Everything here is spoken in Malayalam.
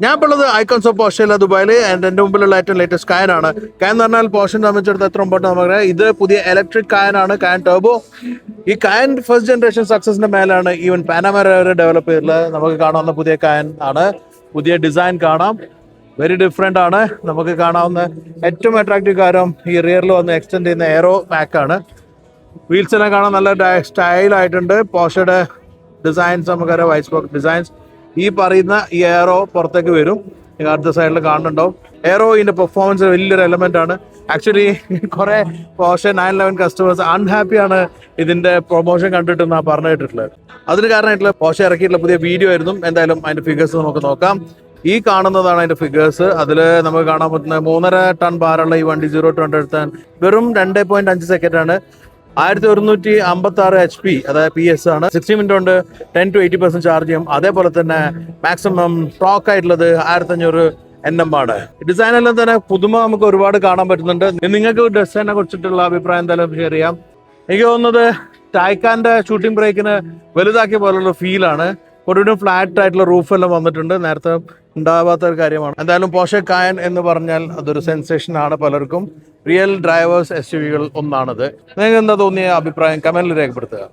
ഞാൻ ഇപ്പോൾ ഉള്ളത് ഐക്കോൺസ് ഓഫ് ഓസ്ട്രേലിയ ദുബായിൽ ആൻഡ് എന്റെ മുമ്പിലുള്ള ഏറ്റവും ലേറ്റസ്റ്റ് കായനാണ്. കായൻ എന്ന് പറഞ്ഞാൽ പോർഷൻ സംബന്ധിച്ചിടത്ത് എത്ര ഇമ്പോർട്ടന്റ് നമുക്ക് ഇത് പുതിയ ഇലക്ട്രിക് കായനാണ് കായൻ ടർബോ ഈ കായൻ ഫസ്റ്റ് ജനറേഷൻ സക്സസിന്റെ മേലാണ് ഈവൻ പാനമര വരെ ഡെവലപ്പ് ചെയ്തിട്ടുള്ളത് നമുക്ക് കാണാവുന്ന പുതിയ കായൻ ആണ്. പുതിയ ഡിസൈൻ കാണാം. വെരി ഡിഫറെന്റ് ആണ്. നമുക്ക് കാണാവുന്ന ഏറ്റവും അട്രാക്റ്റീവ് കാര്യം ഈ റിയറിൽ വന്ന് എക്സ്റ്റെൻഡ് ചെയ്യുന്ന എയറോ പാക്കാണ് വീൽസ് എല്ലാം കാണാൻ നല്ല സ്റ്റൈലായിട്ടുണ്ട് പോഷയുടെ ഡിസൈൻസ് നമുക്കറിയാം വൈസ് ഡിസൈൻസ് ഈ പറയുന്ന ഈ എയറോ പുറത്തേക്ക് വരും. നിങ്ങൾ അടുത്ത സൈഡിൽ കാണുന്നുണ്ടാവും. എയറോ ഇതിന്റെ പെർഫോമൻസ് വലിയൊരു എലമെന്റ് ആണ്. ആക്ച്വലി കുറെ Porsche nine eleven customers unhappy ആണ് ഇതിന്റെ പ്രൊമോഷൻ കണ്ടിട്ടെന്നാണ് പറഞ്ഞു കേട്ടിട്ടുള്ളത് അതിന് കാരണമായിട്ടുള്ള പോഷെ ഇറക്കിയിട്ടുള്ള പുതിയ വീഡിയോ ആയിരുന്നു. എന്തായാലും അതിന്റെ ഫിഗേഴ്സ് നമുക്ക് നോക്കാം. ഈ കാണുന്നതാണ് അതിന്റെ ഫിഗേഴ്സ് അതിൽ നമുക്ക് കാണാൻ പറ്റുന്ന മൂന്നര ടൺ ഭാരമുള്ള ഈ വണ്ടി സീറോ ടു ഹൺഡ്രഡ് വെറും രണ്ട് പോയിന്റ് അഞ്ച് സെക്കൻഡ് ആണ്. ആയിരത്തി ഒരുന്നൂറ്റി അമ്പത്തി ആറ് എച്ച് പി അതായത് പി എസ് ആണ്. സിക്സ്റ്റി മിനിറ്റ് ഉണ്ട് ten to eighty percent charge ചെയ്യും. അതേപോലെ തന്നെ മാക്സിമം ടോക്ക് ആയിട്ടുള്ളത് ആയിരത്തി അഞ്ഞൂറ് എൻ എം ആണ്. ഡിസൈൻ എല്ലാം തന്നെ പുതുമ നമുക്ക് ഒരുപാട് കാണാൻ പറ്റുന്നുണ്ട്. നിങ്ങൾക്ക് ഡിസൈനെ കുറിച്ചിട്ടുള്ള അഭിപ്രായം എന്തായാലും ഷെയർ ചെയ്യാം. എനിക്ക് തോന്നുന്നത് ടൈക്കാന്റെ ഷൂട്ടിംഗ് ബ്രേക്കിന് വലുതാക്കിയ പോലുള്ള ഫീലാണ് ഒടുവിനും ഫ്ലാറ്റ് ആയിട്ടുള്ള റൂഫ് എല്ലാം വന്നിട്ടുണ്ട്. നേരത്തെ ഉണ്ടാവാത്ത ഒരു കാര്യമാണ്. എന്തായാലും പോഷക് കായൻ എന്ന് പറഞ്ഞാൽ അതൊരു സെൻസേഷൻ ആണ് പലർക്കും. റിയൽ ഡ്രൈവേഴ്സ് എസ് യു വികൾ ഒന്നാണത്. നിങ്ങൾക്ക് എന്താ തോന്നിയ അഭിപ്രായം? കമന്റിൽ രേഖപ്പെടുത്തുക.